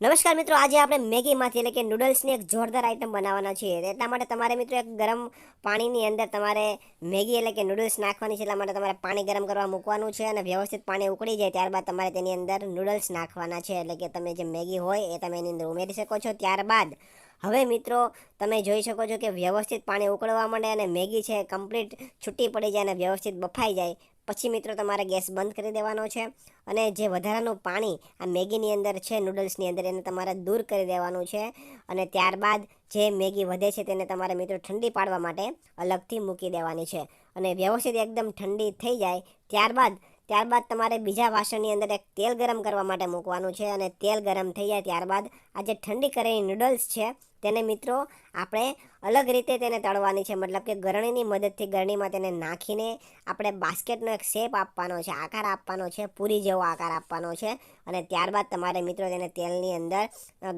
નમસ્કાર મિત્રો, આજે આપણે મેગીમાંથી એટલે કે નૂડલ્સની એક જોરદાર આઈટમ બનાવવાના છીએ. એટલા માટે તમારે મિત્રો એક ગરમ પાણીની અંદર તમારે મેગી એટલે કે નૂડલ્સ નાખવાની છે, એટલા માટે તમારે પાણી ગરમ કરવા મૂકવાનું છે અને વ્યવસ્થિત પાણી ઉકળી જાય ત્યારબાદ તમારે તેની અંદર નૂડલ્સ નાખવાના છે. એટલે કે તમે જે મેગી હોય એ તમે એની અંદર ઉમેરી શકો છો. ત્યારબાદ હવે મિત્રો, તમે જોઈ શકો છો કે વ્યવસ્થિત પાણી ઉકળવા માંડે અને મેગી છે કમ્પ્લીટ છૂટી પડી જાય અને વ્યવસ્થિત બફાઈ જાય. પછી મિત્રો તમારે ગેસ બંધ કરી દેવાનો છે અને જે વધારાનું પાણી આ મેગીની અંદર છે નૂડલ્સની અંદર એને તમારે દૂર કરી દેવાનું છે અને ત્યારબાદ જે મેગી વધે છે તેને તમારે મિત્રો ઠંડી પાડવા માટે અલગથી મૂકી દેવાની છે. અને વ્યવસ્થિત એકદમ ઠંડી થઈ જાય ત્યારબાદ ત્યારબાદ તમારે બીજા વાસણની અંદર એક તેલ ગરમ કરવા માટે મૂકવાનું છે અને તેલ ગરમ થઈ જાય ત્યારબાદ આ જે ઠંડી કરેલી નૂડલ્સ છે, તેને મિત્રો આપણે અલગ રીતે તેને તળવાની છે. મતલબ કે ગરણીની મદદથી ગરણીમાં તેને નાખીને આપણે બાસ્કેટનો એક શેપ આપવાનો છે, આકાર આપવાનો છે, પૂરી જેવો આકાર આપવાનો છે. અને ત્યારબાદ તમારે મિત્રો તેને તેલની અંદર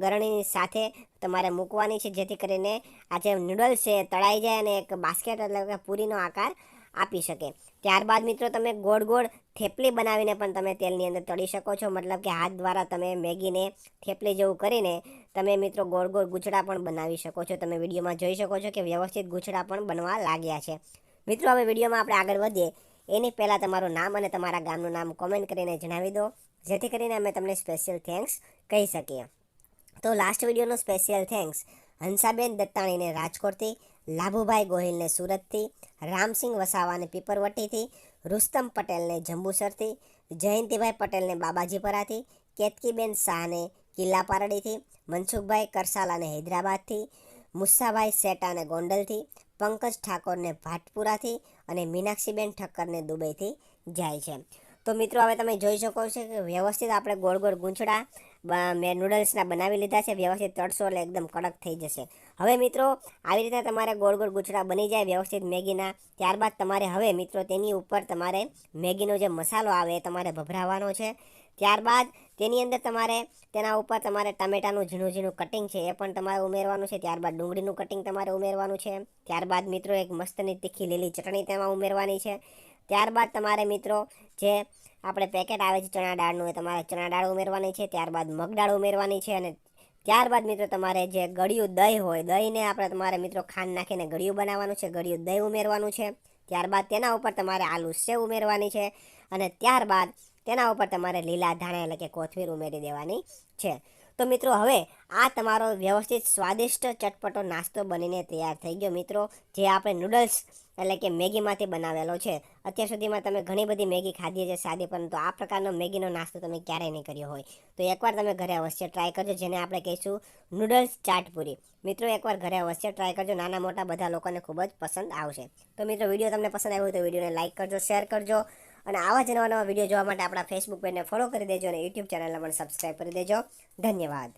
ગરણીની સાથે તમારે મૂકવાની છે, જેથી કરીને આ જે નૂડલ્સ છે તળાઈ જાય અને એક બાસ્કેટ એટલે કે પૂરીનો આકાર આપી શકે. ત્યારબાદ મિત્રો તમે ગોળ ગોળ થેપલી બનાવીને પણ તમે તેલની અંદર તળી શકો છો. મતલબ કે હાથ દ્વારા તમે મેગીને થેપલી જેવું કરીને તમે મિત્રો ગોળ ગોળ ગૂંચડા પણ બનાવી શકો છો. તમે વિડીયોમાં જોઈ શકો છો કે વ્યવસ્થિત ગૂંચડા પણ બનવા લાગ્યા છે. મિત્રો, હવે વિડીયોમાં આપણે આગળ વધીએ. એની પહેલાં તમારું નામ અને તમારા ગામનું નામ કોમેન્ટ કરીને જણાવી દો. જેથી કરીને અમે તમને સ્પેશિયલ થેન્ક્સ કહી શકીએ. તો લાસ્ટ વિડીયોનો સ્પેશિયલ થેન્ક્સ હંસાબેન દત્તાણીને રાજકોટથી. લાભુભાઈ ગોહિલને સુરતથી, રામસિંહ વસાવાને પીપરવટીથી, રુસ્તમ પટેલને જંબુસરથી, જયંતિભાઈ પટેલને બાબાજીપરાથી, કેતકીબેન શાહને કિલ્લા પારડીથી મનસુખભાઈ કરસાલાને હૈદરાબાદથી, મુસ્સાભાઈ સેટાને ગોંડલથી, પંકજ ઠાકોરને ભાટપુરાથી અને મીનાક્ષીબેન ઠક્કરને દુબઈથી જાય છે. તો મિત્રો, હવે તમે જોઈ શકો છો કે વ્યવસ્થિત આપણે ગોળ ગોળ ગૂંચડા મેં નૂડલ્સના બનાવી લીધા છે, વ્યવસ્થિત તળશો એટલે એકદમ કડક થઈ જશે. હવે મિત્રો, આવી રીતે તમારે ગોળ ગોળ ગૂંચડા બની જાય, વ્યવસ્થિત મેગીના. ત્યારબાદ તમારે હવે મિત્રો તેની ઉપર તમારે મેગીનો જે મસાલો આવે એ તમારે ભભરાવાનો છે. ત્યારબાદ તેની અંદર તમારે તેના ઉપર તમારે ટમેટાનું ઝીણું ઝીણું કટિંગ છે એ પણ તમારે ઉમેરવાનું છે. ત્યારબાદ ડુંગળીનું કટિંગ તમારે ઉમેરવાનું છે. ત્યારબાદ મિત્રો એક મસ્તની તીખી લીલી ચટણી તેમાં ઉમેરવાની છે. ત્યારબાદ તમારે મિત્રો જે આપણે પેકેટ આવે છે ચણા દાળનું એ તમારે ચણા દાળ ઉમેરવાની છે, ત્યારબાદ મગ દાળ ઉમેરવાની છે અને ત્યારબાદ મિત્રો તમારે જે ગળ્યું દહીં હોય, દહીંને આપણે તમારે મિત્રો ખાંડ નાખીને ગળ્યું બનાવવાનું છે, ગળ્યું દહીં ઉમેરવાનું છે. ત્યારબાદ તેના ઉપર તમારે આલુ સેવ ઉમેરવાની છે અને ત્યારબાદ તેના ઉપર તમારે લીલા ધાણા એટલે કે કોથમીર ઉમેરી દેવાની છે. તો મિત્રો હવે આ તમારો વ્યવસ્થિત સ્વાદિષ્ટ ચટપટો નાસ્તો બનીને તૈયાર થઈ ગયો. મિત્રો જે આપણે નૂડલ્સ એટલે કે મેગીમાંથી બનાવેલો છે. અત્યાર સુધીમાં તમે ઘણી બધી મેગી ખાધી છે સાદી, પરંતુ આ પ્રકારનો મેગીનો નાસ્તો તમે ક્યારેય નહીં કર્યો હોય. તો એકવાર તમે ઘરે અવશ્ય ટ્રાય કરજો, જેને આપણે કહીશું નૂડલ્સ ચાટપુરી મિત્રો, એકવાર ઘરે અવશ્ય ટ્રાય કરજો, નાના મોટા બધા લોકોને ખૂબ જ પસંદ આવશે. તો મિત્રો, વીડિયો તમને પસંદ આવ્યો હોય તો વિડીયોને લાઇક કરજો શેર કરજો, અને આવા જ નવા નવા વીડિયો જોવા માટે આપણા ફેસબુક પેજને ફોલો કરી દેજો અને યુટ્યુબ ચેનલને પણ સબસ્ક્રાઈબ કરી દેજો. ધન્યવાદ.